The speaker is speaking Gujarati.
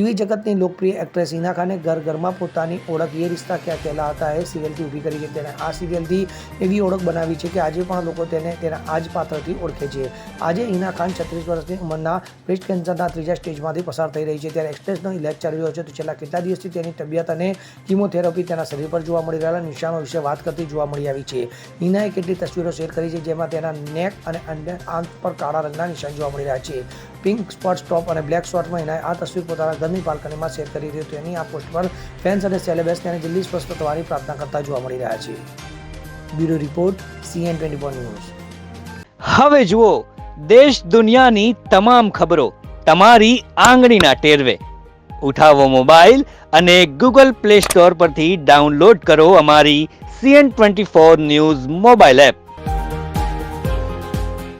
ટીવી જગતની લોકપ્રિય એક્ટ્રેસ હિના ખાને ઘર ઘરમાં પોતાની ઓળખ એ રિશ્તા ક્યાં કહેલા હતા એ સિરિયલથી ઊભી કરી છે તેણે આ સિરિયલથી એવી ઓળખ બનાવી છે કે આજે પણ લોકો તેને તેના આ જ પાત્રથી ઓળખે છે. આજે હિના ખાન છત્રીસ વર્ષની ઉંમરના બ્રેસ્ટ કેન્સરના ત્રીજા સ્ટેજમાંથી પસાર થઈ રહી છે. ત્યારે એક્સપ્રેસનો ઇલાજ ચાલી રહ્યો છે તો છેલ્લા કેટલા દિવસથી તેની તબિયત અને કિમોથેરાપી તેના શરીર પર જોવા મળી રહેલા નિશાનો વિશે વાત કરતી જોવા મળી આવી છે. હિનાએ કેટલી તસવીરો શેર કરી છે જેમાં તેના નેક અને અન્ય આંખ પર કાળા રંગના નિશાન જોવા મળી રહ્યા છે. પિંક સ્પોટ ટોપ અને બ્લેક શોર્ટમાં એના આ તસવીર પોતાના ઘરની બાલ્કનીમાં શેર કરી હતી. તેની આ પોસ્ટ પર ફેન્સ અને સેલેબ્સ અને દિલ્હી સ્વસ્થ થવાની પ્રાર્થના કરતા જોવા મળી રહ્યા છે. Bureau report, CN twenty four news. હવે જુઓ, દેશ દુનિયાની તમામ ખબરો તમારી આંગળીના ટેરવે. ઉઠાવો મોબાઈલ અને ગૂગલ પ્લે સ્ટોર પરથી ડાઉનલોડ કરો અમારી CN twenty four news mobile app.